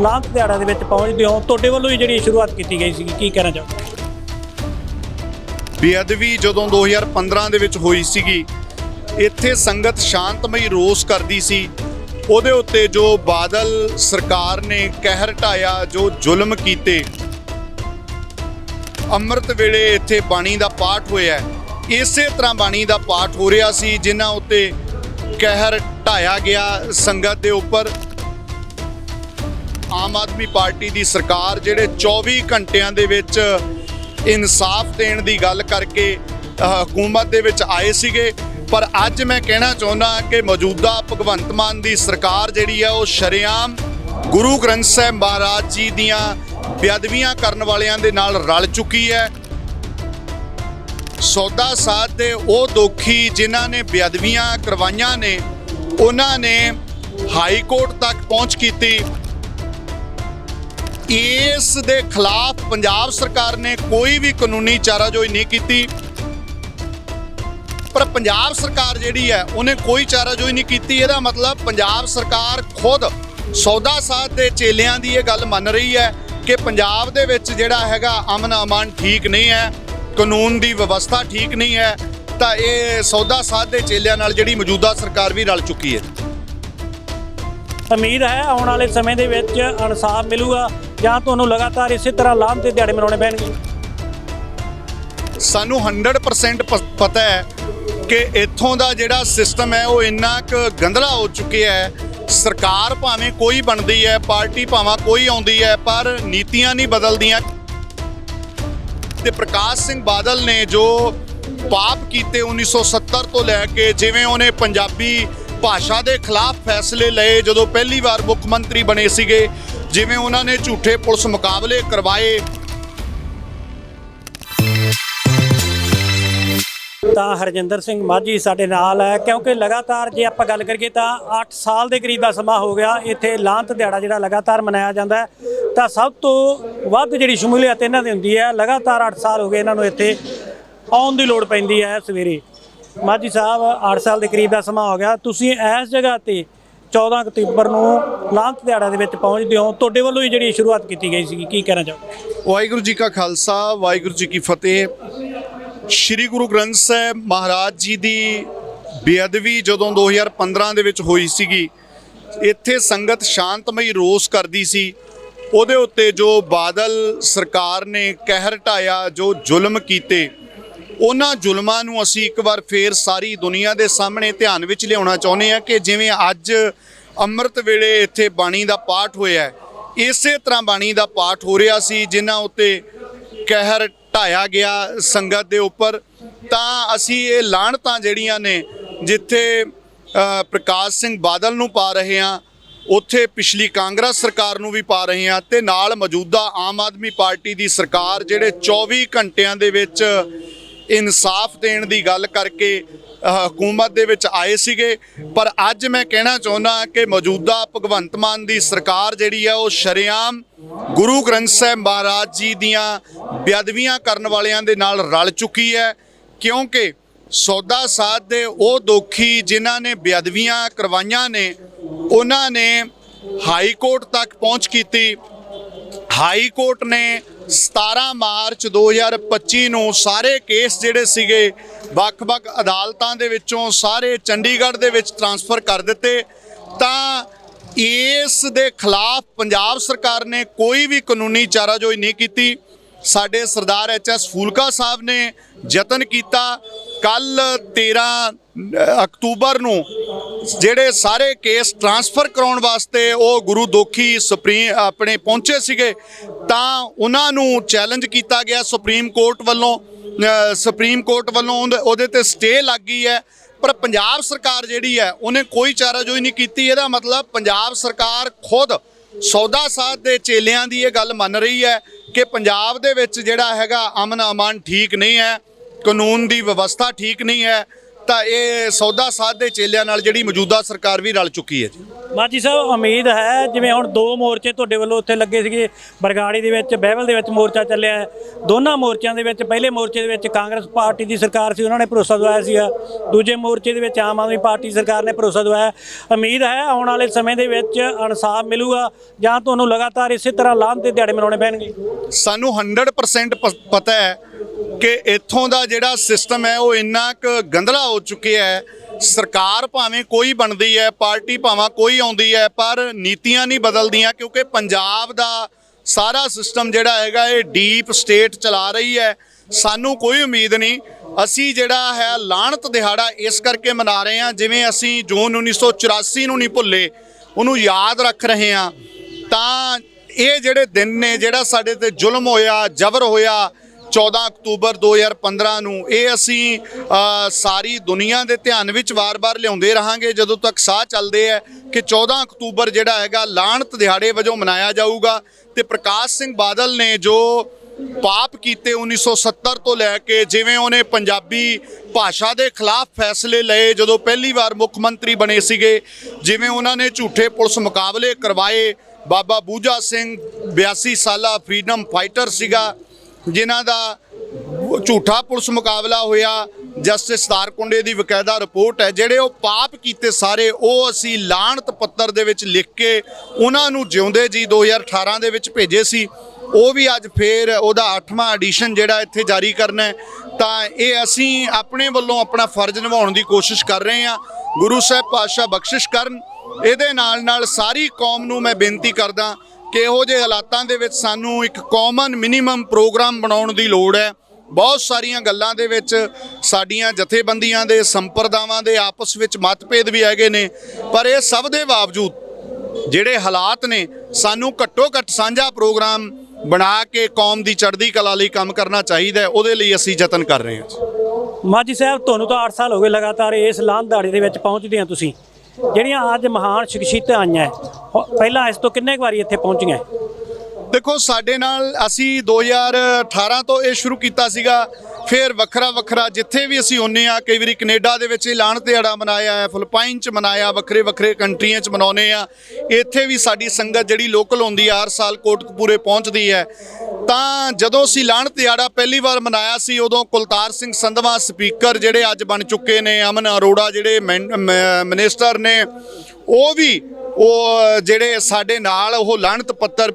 ਲਾਂਤ ਦਿਹਾੜਾ ਦੇ ਵਿੱਚ ਪਹੁੰਚਦੇ ਹੋ। ਤੁਹਾਡੇ ਵੱਲੋਂ ਹੀ ਜਿਹੜੀ ਸ਼ੁਰੂਆਤ ਕੀਤੀ ਗਈ ਸੀ, ਕੀ ਕਹਿਣਾ ਚਾਹੋਗੇ? ਬੇਅਦਬੀ ਜਦੋਂ 2015 ਦੇ ਵਿੱਚ ਹੋਈ ਸੀਗੀ, ਇੱਥੇ ਸੰਗਤ ਸ਼ਾਂਤਮਈ ਰੋਸ ਕਰਦੀ ਸੀ। ਉਹਦੇ ਉੱਤੇ ਜੋ ਬਾਦਲ ਸਰਕਾਰ ਨੇ ਕਹਿਰ ਢਾਇਆ, ਜੋ ਜ਼ੁਲਮ ਕੀਤੇ, ਅੰਮ੍ਰਿਤ ਵੇਲੇ ਇੱਥੇ ਬਾਣੀ ਦਾ ਪਾਠ ਹੋਇਆ ਇਸੇ ਤਰ੍ਹਾਂ ਬਾਣੀ ਦਾ ਪਾਠ ਹੋ ਰਿਹਾ ਸੀ, ਜਿਨ੍ਹਾਂ ਉੱਤੇ ਕਹਿਰ ਢਾਇਆ ਗਿਆ ਸੰਗਤ ਦੇ ਉੱਪਰ। ਆਮ ਆਦਮੀ ਪਾਰਟੀ ਦੀ ਸਰਕਾਰ ਜਿਹੜੇ 24 ਘੰਟਿਆਂ ਦੇ ਵਿੱਚ ਇਨਸਾਫ ਦੇਣ ਦੀ ਗੱਲ ਕਰਕੇ ਹਕੂਮਤ ਦੇ ਵਿੱਚ ਆਏ ਸੀਗੇ। ਪਰ ਅੱਜ ਮੈਂ ਕਹਿਣਾ ਚਾਹੁੰਦਾ ਕਿ ਮੌਜੂਦਾ ਭਗਵੰਤ ਮਾਨ ਦੀ ਸਰਕਾਰ ਜਿਹੜੀ ਹੈ ਉਹ ਸ਼ਰੇਆਮ ਗੁਰੂ ਗ੍ਰੰਥ ਸਾਹਿਬ ਮਹਾਰਾਜ ਜੀ ਦੀਆਂ ਬੇਅਦਬੀਆਂ ਕਰਨ ਵਾਲਿਆਂ ਦੇ ਨਾਲ ਰਲ ਚੁੱਕੀ ਹੈ। ਸੌਦਾ ਸਾਧ ਦੇ ਉਹ ਦੋਖੀ ਜਿਨ੍ਹਾਂ ਨੇ ਬੇਅਦਬੀਆਂ ਕਰਵਾਈਆਂ ਨੇ, ਉਹਨਾਂ ਨੇ ਹਾਈ ਕੋਰਟ ਤੱਕ ਪਹੁੰਚ ਕੀਤੀ। ਇਸ ਦੇ ਖਿਲਾਫ ਪੰਜਾਬ ਸਰਕਾਰ ਨੇ ਕੋਈ ਵੀ ਕਾਨੂੰਨੀ ਚਾਰਾਜੋਈ ਨਹੀਂ ਕੀਤੀ। ਪਰ ਪੰਜਾਬ ਸਰਕਾਰ ਜਿਹੜੀ ਹੈ, ਉਹਨੇ ਕੋਈ ਚਾਰਾਜੋਈ ਨਹੀਂ ਕੀਤੀ। ਇਹਦਾ ਮਤਲਬ ਪੰਜਾਬ ਸਰਕਾਰ ਖੁਦ ਸੌਦਾ ਸਾਧ ਦੇ ਚੇਲਿਆਂ ਦੀ ਇਹ ਗੱਲ ਮੰਨ ਰਹੀ ਹੈ ਕਿ ਪੰਜਾਬ ਦੇ ਵਿੱਚ ਜਿਹੜਾ ਹੈਗਾ ਅਮਨ ਅਮਾਨ ਠੀਕ ਨਹੀਂ ਹੈ, ਕਾਨੂੰਨ ਦੀ ਵਿਵਸਥਾ ਠੀਕ ਨਹੀਂ ਹੈ, ਤਾਂ ਇਹ ਸੌਦਾ ਸਾਧ ਦੇ ਚੇਲਿਆਂ ਨਾਲ ਜਿਹੜੀ ਮੌਜੂਦਾ ਸਰਕਾਰ ਵੀ ਰਲ ਚੁੱਕੀ ਹੈ। ਉਮੀਦ ਹੈ ਆਉਣ ਵਾਲੇ ਸਮੇਂ ਦੇ ਵਿੱਚ ਇਨਸਾਫ ਮਿਲੂਗਾ। ਜਾਂ ਤੁਹਾਨੂੰ ਲਗਾਤਾਰ ਇਸੇ ਤਰ੍ਹਾਂ ਲਾਂਤ ਦੇ ਦਿਹਾੜੇ ਮਨਾਉਣੇ ਪੈਣਗੇ? ਸਾਨੂੰ 100% ਪਤਾ ਹੈ ਕਿ ਇੱਥੋਂ ਦਾ ਜਿਹੜਾ ਸਿਸਟਮ ਹੈ, ਉਹ ਇੰਨਾ ਕੁ ਗੰਧਲਾ ਹੋ ਚੁੱਕਿਆ ਹੈ। ਸਰਕਾਰ ਭਾਵੇਂ ਕੋਈ ਬਣਦੀ ਹੈ, ਪਾਰਟੀ ਭਾਵੇਂ ਕੋਈ ਆਉਂਦੀ ਹੈ, ਪਰ ਨੀਤੀਆਂ ਨਹੀਂ ਬਦਲਦੀਆਂ। ਤੇ ਪ੍ਰਕਾਸ਼ ਸਿੰਘ ਬਾਦਲ ਨੇ ਜੋ ਪਾਪ ਕੀਤੇ 1970 ਤੋਂ ਲੈ ਕੇ, ਜਿਵੇਂ ਉਹਨੇ ਪੰਜਾਬੀ ਭਾਸ਼ਾ ਦੇ ਖਿਲਾਫ ਫੈਸਲੇ ਲਏ ਜਦੋਂ ਪਹਿਲੀ ਵਾਰ ਮੁੱਖ ਮੰਤਰੀ ਬਣੇ ਸੀਗੇ ਜਿਵੇਂ ਉਹਨਾਂ ਨੇ ਝੂਠੇ ਪੁਲਿਸ ਮੁਕਾਬਲੇ ਕਰਵਾਏ। ਤਾਂ ਹਰਜਿੰਦਰ ਸਿੰਘ ਮਾਝੀ ਸਾਡੇ ਨਾਲ ਹੈ, ਕਿਉਂਕਿ ਲਗਾਤਾਰ ਜੇ ਆਪਾਂ ਗੱਲ ਕਰੀਏ ਤਾਂ 8 ਸਾਲ ਦੇ ਕਰੀਬ ਦਾ ਸਮਾਂ ਹੋ ਗਿਆ, ਇੱਥੇ ਲਾਂਤ ਦਿਹਾੜਾ ਜਿਹੜਾ ਲਗਾਤਾਰ ਮਨਾਇਆ ਜਾਂਦਾ ਤਾਂ ਸਭ ਤੋਂ ਵੱਧ ਜਿਹੜੀ ਸ਼ਮੂਲੀਅਤ ਇਹਨਾਂ ਦੀ ਹੁੰਦੀ ਹੈ, ਲਗਾਤਾਰ 8 ਸਾਲ ਹੋ ਗਏ ਇਹਨਾਂ ਨੂੰ ਇੱਥੇ ਆਉਣ ਦੀ ਲੋੜ ਪੈਂਦੀ ਹੈ ਸਵੇਰੇ। ਮਾਝੀ ਸਾਹਿਬ 8 ਸਾਲ ਦੇ ਕਰੀਬ ਦਾ ਸਮਾਂ ਹੋ ਗਿਆ, ਤੁਸੀਂ ਇਸ ਜਗ੍ਹਾ ਤੇ 14 ਅਕਤੂਬਰ ਨੂੰ ਲਾਂਤ ਦਿਹਾੜਾ ਦੇ ਵਿੱਚ ਪਹੁੰਚਦੇ ਹੋ। ਤੁਹਾਡੇ ਵੱਲੋਂ ਹੀ ਜਿਹੜੀ ਸ਼ੁਰੂਆਤ ਕੀਤੀ ਗਈ ਸੀ, ਕੀ ਕਹਿਣਾ ਚਾਹੋਗੇ? ਵਾਹਿਗੁਰੂ ਜੀ ਕਾ ਖਾਲਸਾ, ਵਾਹਿਗੁਰੂ ਜੀ ਕੀ ਫਤਿਹ। ਸ੍ਰੀ ਗੁਰੂ ਗ੍ਰੰਥ ਸਾਹਿਬ ਮਹਾਰਾਜ ਜੀ ਦੀ ਬੇਅਦਬੀ ਜਦੋਂ 2015 ਦੇ ਵਿੱਚ ਹੋਈ ਸੀਗੀ, ਇੱਥੇ ਸੰਗਤ ਸ਼ਾਂਤਮਈ ਰੋਸ ਕਰਦੀ ਸੀ। ਉਹਦੇ ਉੱਤੇ ਜੋ ਬਾਦਲ ਸਰਕਾਰ ਨੇ ਕਹਿਰ ਢਾਇਆ, ਜੋ ਜ਼ੁਲਮ ਕੀਤੇ ਉਹਨਾਂ ਜ਼ੁਲਮਾਂ ਨੂੰ ਅਸੀਂ ਇੱਕ ਵਾਰ ਫੇਰ ਸਾਰੀ ਦੁਨੀਆ ਦੇ ਸਾਹਮਣੇ ਧਿਆਨ ਵਿੱਚ ਲਿਆਉਣਾ ਚਾਹੁੰਦੇ ਹਾਂ ਕਿ ਜਿਵੇਂ ਅੱਜ ਅੰਮ੍ਰਿਤ ਵੇਲੇ ਇੱਥੇ ਬਾਣੀ ਦਾ ਪਾਠ ਹੋਇਆ ਹੈ, ਇਸੇ ਤਰ੍ਹਾਂ ਬਾਣੀ ਦਾ ਪਾਠ ਹੋ ਰਿਹਾ ਸੀ, ਜਿਨ੍ਹਾਂ ਉੱਤੇ ਕਹਿਰ ਢਾਇਆ ਗਿਆ ਸੰਗਤ ਦੇ ਉੱਪਰ। ਤਾਂ ਅਸੀਂ ਇਹ ਲਾਹਣਤਾਂ ਜਿਹੜੀਆਂ ਨੇ, ਜਿੱਥੇ ਪ੍ਰਕਾਸ਼ ਸਿੰਘ ਬਾਦਲ ਨੂੰ ਪਾ ਰਹੇ ਹਾਂ, ਉੱਥੇ ਪਿਛਲੀ ਕਾਂਗਰਸ ਸਰਕਾਰ ਨੂੰ ਵੀ ਪਾ ਰਹੇ ਹਾਂ ਤੇ ਨਾਲ ਮੌਜੂਦਾ ਆਮ ਆਦਮੀ ਪਾਰਟੀ ਦੀ ਸਰਕਾਰ, ਜਿਹੜੇ 24 ਘੰਟਿਆਂ ਦੇ ਵਿੱਚ ਇਨਸਾਫ ਦੇਣ ਦੀ ਗੱਲ ਕਰਕੇ ਹਕੂਮਤ ਦੇ ਵਿੱਚ ਆਏ ਸੀਗੇ। ਪਰ ਅੱਜ ਮੈਂ ਕਹਿਣਾ ਚਾਹੁੰਦਾ ਕਿ ਮੌਜੂਦਾ ਭਗਵੰਤ ਮਾਨ ਦੀ ਸਰਕਾਰ ਜਿਹੜੀ ਹੈ ਉਹ ਸ਼ਰੇਆਮ ਗੁਰੂ ਗ੍ਰੰਥ ਸਾਹਿਬ ਮਹਾਰਾਜ ਜੀ ਦੀਆਂ ਬੇਅਦਬੀਆਂ ਕਰਨ ਵਾਲਿਆਂ ਦੇ ਨਾਲ ਰਲ ਚੁੱਕੀ ਹੈ। ਕਿਉਂਕਿ ਸੌਦਾ ਸਾਧ ਦੇ ਉਹ ਦੋਖੀ ਜਿਨ੍ਹਾਂ ਨੇ ਬੇਅਦਬੀਆਂ ਕਰਵਾਈਆਂ ਨੇ, ਉਹਨਾਂ ਨੇ ਹਾਈ ਕੋਰਟ ਤੱਕ ਪਹੁੰਚ ਕੀਤੀ। ਹਾਈ ਕੋਰਟ ਨੇ 17 ਮਾਰਚ 2025 ਨੂੰ ਸਾਰੇ ਕੇਸ ਜਿਹੜੇ ਸੀਗੇ, ਵੱਖ-ਵੱਖ ਅਦਾਲਤਾਂ ਦੇ ਵਿੱਚੋਂ ਸਾਰੇ ਚੰਡੀਗੜ੍ਹ ਦੇ ਵਿੱਚ ਟਰਾਂਸਫਰ ਕਰ ਦਿੱਤੇ। ਤਾਂ ਇਸ ਦੇ ਖਿਲਾਫ ਪੰਜਾਬ ਸਰਕਾਰ ਨੇ ਕੋਈ ਵੀ ਕਾਨੂੰਨੀ ਚਾਰਾਜੋਈ ਨਹੀਂ ਕੀਤੀ। ਸਾਡੇ ਸਰਦਾਰ ਐਚ ਐਸ ਫੂਲਕਾ ਸਾਹਿਬ ਨੇ ਯਤਨ ਕੀਤਾ। ਕੱਲ 13 ਅਕਤੂਬਰ ਨੂੰ ਜਿਹੜੇ ਸਾਰੇ ਕੇਸ ਟਰਾਂਸਫਰ ਕਰਾਉਣ ਵਾਸਤੇ ਉਹ ਗੁਰੂ ਦੋਖੀ ਸੁਪਰੀਮ, ਆਪਣੇ ਪਹੁੰਚੇ ਸੀਗੇ, ਤਾਂ ਉਹਨਾਂ ਨੂੰ ਚੈਲੰਜ ਕੀਤਾ ਗਿਆ ਸੁਪਰੀਮ ਕੋਰਟ ਵੱਲੋਂ ਸੁਪਰੀਮ ਕੋਰਟ ਵੱਲੋਂ ਉਹਦੇ- ਉਹਦੇ ਤੇ ਸਟੇ ਲੱਗ ਗਈ ਹੈ। ਪਰ ਪੰਜਾਬ ਸਰਕਾਰ ਜਿਹੜੀ ਹੈ, ਉਹਨੇ ਕੋਈ ਚਾਰਾਜੋਈ ਨਹੀਂ ਕੀਤੀ। ਇਹਦਾ ਮਤਲਬ ਪੰਜਾਬ ਸਰਕਾਰ ਖੁਦ ਸੌਦਾ ਸਾਧ ਦੇ ਚੇਲਿਆਂ ਦੀ ਇਹ ਗੱਲ ਮੰਨ ਰਹੀ ਹੈ ਕਿ ਪੰਜਾਬ ਦੇ ਵਿੱਚ ਜਿਹੜਾ ਹੈਗਾ ਅਮਨ ਅਮਾਨ ਠੀਕ ਨਹੀਂ ਹੈ, ਕਾਨੂੰਨ ਦੀ ਵਿਵਸਥਾ ਠੀਕ ਨਹੀਂ ਹੈ। ਤਾਂ ਇਹ ਸੌਦਾ ਸਾਧ ਦੇ ਚੇਲਿਆਂ ਨਾਲ ਜਿਹੜੀ ਮੌਜੂਦਾ ਸਰਕਾਰ ਵੀ ਰਲ ਚੁੱਕੀ ਹੈ ਜੀ। ਮਾਜੀ ਸਾਹਿਬ ਉਮੀਦ ਹੈ ਜਿਵੇਂ ਹੁਣ ਦੋ ਮੋਰਚੇ ਤੁਹਾਡੇ ਵੱਲੋਂ ਉੱਥੇ ਲੱਗੇ ਸੀਗੇ ਬਰਗਾੜੀ ਦੇ ਵਿੱਚ ਬਹਿਬਲ ਦੇ ਵਿੱਚ ਮੋਰਚਾ ਚੱਲਿਆ ਹੈ। ਦੋਨਾਂ ਮੋਰਚਿਆਂ ਦੇ ਵਿੱਚ ਪਹਿਲੇ ਮੋਰਚੇ ਦੇ ਵਿੱਚ ਕਾਂਗਰਸ ਪਾਰਟੀ ਦੀ ਸਰਕਾਰ ਸੀ ਉਹਨਾਂ ਨੇ ਭਰੋਸਾ ਦਵਾਇਆ ਸੀਗਾ। ਦੂਜੇ ਮੋਰਚੇ ਦੇ ਵਿੱਚ ਆਮ ਆਦਮੀ ਪਾਰਟੀ ਸਰਕਾਰ ਨੇ ਭਰੋਸਾ ਦਵਾਇਆ। ਉਮੀਦ ਹੈ ਆਉਣ ਵਾਲੇ ਸਮੇਂ ਦੇ ਵਿੱਚ ਇਨਸਾਫ ਮਿਲੂਗਾ ਜਾਂ ਤੁਹਾਨੂੰ ਲਗਾਤਾਰ ਇਸੇ ਤਰ੍ਹਾਂ ਲਾਂਭ ਦੇ ਦਿਹਾੜੇ ਮਨਾਉਣੇ ਪੈਣਗੇ? ਸਾਨੂੰ 100% ਪ- ਪਤਾ ਹੈ ਕਿ ਇੱਥੋਂ ਦਾ ਜਿਹੜਾ ਸਿਸਟਮ ਹੈ ਉਹ ਇੰਨਾ ਕੁ ਗੰਧਲਾ ਹੋ ਚੁੱਕਿਆ ਹੈ। ਸਰਕਾਰ ਭਾਵੇਂ ਕੋਈ ਬਣਦੀ ਹੈ, ਪਾਰਟੀ ਭਾਵੇਂ ਕੋਈ ਆਉਂਦੀ ਹੈ, ਪਰ ਨੀਤੀਆਂ ਨਹੀਂ ਬਦਲਦੀਆਂ ਕਿਉਂਕਿ ਪੰਜਾਬ ਦਾ ਸਾਰਾ ਸਿਸਟਮ ਜਿਹੜਾ ਹੈਗਾ ਇਹ ਡੀਪ ਸਟੇਟ ਚਲਾ ਰਹੀ ਹੈ। ਸਾਨੂੰ ਕੋਈ ਉਮੀਦ ਨਹੀਂ। ਅਸੀਂ ਜਿਹੜਾ ਹੈ ਲਾਹਣਤ ਦਿਹਾੜਾ ਇਸ ਕਰਕੇ ਮਨਾ ਰਹੇ ਹਾਂ, ਜਿਵੇਂ ਅਸੀਂ ਜੂਨ 1984 ਨੂੰ ਨਹੀਂ ਭੁੱਲੇ, ਉਹਨੂੰ ਯਾਦ ਰੱਖ ਰਹੇ ਹਾਂ। ਤਾਂ ਇਹ ਜਿਹੜੇ ਦਿਨ ਨੇ ਜਿਹੜਾ ਸਾਡੇ ਤੇ ਜ਼ੁਲਮ ਹੋਇਆ, ਜ਼ਬਰ ਹੋਇਆ 14 ਅਕਤੂਬਰ 2015 ਨੂੰ ਇਹ ਅਸੀਂ ਸਾਰੀ ਦੁਨੀਆ ਦੇ ਧਿਆਨ ਵਿੱਚ ਵਾਰ-ਵਾਰ ਲਿਆਉਂਦੇ ਰਹਾਂਗੇ। ਜਦੋਂ ਤੱਕ ਸਾਹ ਚੱਲਦੇ ਹੈ ਕਿ 14 ਅਕਤੂਬਰ ਜਿਹੜਾ ਹੈਗਾ ਲਾਣਤ ਦਿਹਾੜੇ ਵਜੋਂ ਮਨਾਇਆ ਜਾਊਗਾ ਤੇ ਪ੍ਰਕਾਸ਼ ਸਿੰਘ ਬਾਦਲ ਨੇ ਜੋ ਪਾਪ ਕੀਤੇ 1970 ਤੋਂ ਲੈ ਕੇ ਜਿਵੇਂ ਉਹਨੇ ਪੰਜਾਬੀ ਭਾਸ਼ਾ ਦੇ ਖਿਲਾਫ ਫੈਸਲੇ ਲਏ, ਜਦੋਂ ਪਹਿਲੀ ਵਾਰ ਮੁੱਖ ਮੰਤਰੀ ਬਣੇ ਸੀਗੇ, ਜਿਵੇਂ ਉਹਨਾਂ ਨੇ ਝੂਠੇ ਪੁਲਿਸ ਮੁਕਾਬਲੇ ਕਰਵਾਏ। ਬਾਬਾ ਬੂਜਾ ਸਿੰਘ 82 ਸਾਲਾ ਫਰੀडम ਫਾਈਟਰ ਸੀਗਾ। ਜਿਨ੍ਹਾਂ ਦਾ ਝੂਠਾ ਪੁਲਿਸ ਮੁਕਾਬਲਾ ਹੋਇਆ, ਜਸਟਿਸ ਤਾਰਕੁੰਡੇ ਦੀ ਵਕਾਇਦਾ ਰਿਪੋਰਟ ਹੈ, ਜਿਹੜੇ ਉਹ ਪਾਪ ਕੀਤੇ ਸਾਰੇ, ਉਹ ਅਸੀਂ ਲਾਣਤ ਪੱਤਰ ਦੇ ਵਿੱਚ ਲਿਖ ਕੇ ਉਹਨਾਂ ਨੂੰ ਜਿਉਂਦੇ ਜੀ 2018 ਦੇ ਵਿੱਚ ਭੇਜੇ ਸੀ। ਉਹ ਵੀ ਅੱਜ ਫੇਰ ਉਹਦਾ 8ਵਾਂ ਐਡੀਸ਼ਨ ਜਿਹੜਾ ਇੱਥੇ ਜਾਰੀ ਕਰਨਾ ਹੈ। ਤਾਂ ਇਹ ਅਸੀਂ ਆਪਣੇ ਵੱਲੋਂ ਆਪਣਾ ਫਰਜ਼ ਨਿਭਾਉਣ ਦੀ ਕੋਸ਼ਿਸ਼ ਕਰ ਰਹੇ ਹਾਂ। ਗੁਰੂ ਸਾਹਿਬ ਪਾਤਸ਼ਾਹ ਬਖਸ਼ਿਸ਼ ਕਰਨ। ਇਹਦੇ ਨਾਲ ਨਾਲ ਸਾਰੀ ਕੌਮ ਨੂੰ ਮੈਂ ਬੇਨਤੀ ਕਰਦਾ ਕਿਹੋ ਜਿਹੇ ਹਾਲਾਤਾਂ ਦੇ ਵਿੱਚ ਸਾਨੂੰ ਇੱਕ ਕਾਮਨ ਮਿਨੀਮਮ ਪ੍ਰੋਗਰਾਮ ਬਣਾਉਣ ਦੀ ਲੋੜ ਹੈ? ਬਹੁਤ ਸਾਰੀਆਂ ਗੱਲਾਂ ਦੇ ਵਿੱਚ ਸਾਡੀਆਂ ਜਥੇਬੰਦੀਆਂ ਦੇ, ਸੰਪਰਦਾਵਾਂ ਦੇ ਆਪਸ ਵਿੱਚ ਮਤਭੇਦ ਵੀ ਹੈਗੇ ਨੇ। ਪਰ ਇਹ ਸਭ ਦੇ ਬਾਵਜੂਦ ਜਿਹੜੇ ਹਾਲਾਤ ਨੇ, ਸਾਨੂੰ ਘੱਟੋ ਘੱਟ ਸਾਂਝਾ ਪ੍ਰੋਗਰਾਮ ਬਣਾ ਕੇ ਕੌਮ ਦੀ ਚੜ੍ਹਦੀ ਕਲਾ ਲਈ ਕੰਮ ਕਰਨਾ ਚਾਹੀਦਾ ਉਹਦੇ ਲਈ ਅਸੀਂ ਯਤਨ ਕਰ ਰਹੇ ਹਾਂ ਮਾਜੀ ਸਾਹਿਬ, ਤੁਹਾਨੂੰ ਤਾਂ 8 ਸਾਲ ਹੋ ਗਏ ਲਗਾਤਾਰ ਇਸ ਲਾਂਭ ਦਾੜੀ ਦੇ ਵਿੱਚ ਪਹੁੰਚਦੇ ਆ ਤੁਸੀਂ। ਜਿਹੜੀਆਂ ਅੱਜ ਮਹਾਨ ਸ਼ਖਸੀਅਤਾਂ ਆਈਆਂ ਪਹਿਲਾਂ ਇਸ ਤੋਂ ਕਿੰਨੇ ਕੁ ਵਾਰੀ ਇੱਥੇ ਪਹੁੰਚੀਆਂ? ਦੇਖੋ, ਸਾਡੇ ਨਾਲ ਅਸੀਂ 2018 ਤੋਂ ਇਹ ਸ਼ੁਰੂ ਕੀਤਾ ਸੀਗਾ। ਫਿਰ ਵੱਖਰਾ ਵੱਖਰਾ ਜਿੱਥੇ ਵੀ ਅਸੀਂ ਹੁੰਨੇ ਆ, ਕਈ ਵਾਰੀ ਕੈਨੇਡਾ ਦੇ ਵਿੱਚ ਐਲਾਨ ਦਿਹਾੜਾ ਮਨਾਇਆ ਹੈ, ਫਿਲੀਪਾਈਨ ਚ ਮਨਾਇਆ, ਵੱਖਰੇ ਵੱਖਰੇ ਕੰਟਰੀਆਂ ਚ ਮਨਾਉਨੇ ਆ। ਇੱਥੇ ਵੀ ਸਾਡੀ ਸੰਗਤ ਜਿਹੜੀ ਲੋਕਲ ਹੁੰਦੀ ਆ, ਹਰ ਸਾਲ ਕੋਟਕਪੂਰੇ ਪਹੁੰਚਦੀ ਹੈ। ਤਾਂ ਜਦੋਂ ਅਸੀਂ ਐਲਾਨ ਦਿਹਾੜਾ ਪਹਿਲੀ ਵਾਰ ਮਨਾਇਆ ਸੀ, ਉਦੋਂ ਕੁਲਤਾਰ ਸਿੰਘ ਸੰਧਵਾ ਸਪੀਕਰ ਜਿਹੜੇ ਅੱਜ ਬਣ ਚੁੱਕੇ ਨੇ, ਅਮਨ ਅਰੋੜਾ ਜਿਹੜੇ ਮੈਨ- ਮ- ਮਿਨਿਸਟਰ ਨੇ, ਉਹ ਵੀ ਉਹ ਜਿਹੜੇ ਸਾਡੇ ਨਾਲ ਉਹ ਲਾਹਣਤ ਪੱਤਰ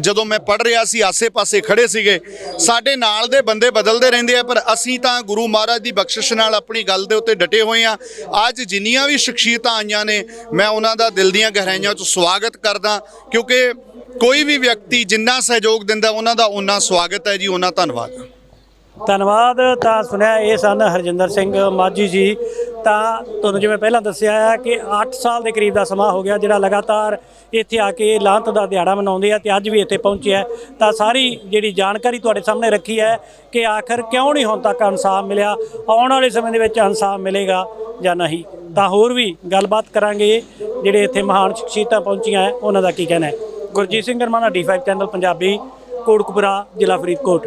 ਜਦੋਂ ਮੈਂ ਪੜ ਰਿਹਾ ਸੀ, ਆਸੇ-ਪਾਸੇ ਖੜੇ ਸੀਗੇ, ਸਾਡੇ ਨਾਲ ਦੇ ਬੰਦੇ ਬਦਲਦੇ ਰਹਿੰਦੇ ਆ, ਪਰ ਅਸੀਂ ਤਾਂ ਗੁਰੂ ਮਹਾਰਾਜ ਦੀ ਬਖਸ਼ਿਸ਼ ਨਾਲ ਆਪਣੀ ਗੱਲ ਦੇ ਉੱਤੇ ਡਟੇ ਹੋਏ ਆ। ਅੱਜ ਜਿੰਨੀਆਂ ਵੀ ਸ਼ਖਸੀਅਤਾਂ ਆਈਆਂ ਨੇ, ਮੈਂ ਉਹਨਾਂ ਦਾ ਦਿਲ ਦੀਆਂ ਗਹਿਰਾਈਆਂ 'ਚ ਸਵਾਗਤ ਕਰਦਾ, ਕਿਉਂਕਿ ਕੋਈ ਵੀ ਵਿਅਕਤੀ ਜਿੰਨਾ ਸਹਿਯੋਗ ਦਿੰਦਾ, ਉਹਨਾਂ ਦਾ ਉਹਨਾਂ ਸਵਾਗਤ ਹੈ ਜੀ ਉਹਨਾਂ ਧੰਨਵਾਦ। ਧੰਨਵਾਦ। ਤਾਂ ਸੁਣਿਆ ਇਹ ਸਨ ਹਰਜਿੰਦਰ ਸਿੰਘ ਮਾਝੀ ਜੀ। ਤਾਂ ਤੁਹਾਨੂੰ ਜਿਵੇਂ ਪਹਿਲਾਂ ਦੱਸਿਆ ਹੈ ਕਿ 8 ਸਾਲ ਦੇ ਕਰੀਬ ਦਾ ਸਮਾਂ ਹੋ ਗਿਆ ਜਿਹੜਾ ਲਗਾਤਾਰ ਇੱਥੇ ਆ ਕੇ ਲਾਂਤ ਦਾ ਦਿਹਾੜਾ ਮਨਾਉਂਦੇ ਆ ਤੇ ਅੱਜ ਵੀ ਇੱਥੇ ਪਹੁੰਚਿਆ ਤਾਂ ਸਾਰੀ ਜਿਹੜੀ ਜਾਣਕਾਰੀ ਤੁਹਾਡੇ ਸਾਹਮਣੇ ਰੱਖੀ ਹੈ ਕਿ ਆਖਰ ਕਿਉਂ ਨਹੀਂ ਹੁਣ ਤੱਕ ਇਨਸਾਫ ਮਿਲਿਆ? ਆਉਣ ਵਾਲੇ ਸਮੇਂ ਦੇ ਵਿੱਚ ਇਨਸਾਫ ਮਿਲੇਗਾ ਜਾਂ ਨਹੀਂ? ਤਾਂ ਹੋਰ ਵੀ ਗੱਲਬਾਤ ਕਰਾਂਗੇ ਜਿਹੜੇ ਇੱਥੇ ਮਹਾਨ ਸ਼ਖਸੀਅਤਾਂ ਪਹੁੰਚੀਆਂ ਉਹਨਾਂ ਦਾ ਕੀ ਕਹਿਣਾ ਹੈ? ਗੁਰਜੀਤ ਸਿੰਘ ਗਰਮਾਨਾ ਡੀ5 ਚੈਨਲ ਪੰਜਾਬੀ, ਕੋਟਕਪੁਰਾ, ਜ਼ਿਲ੍ਹਾ ਫਰੀਦਕੋਟ।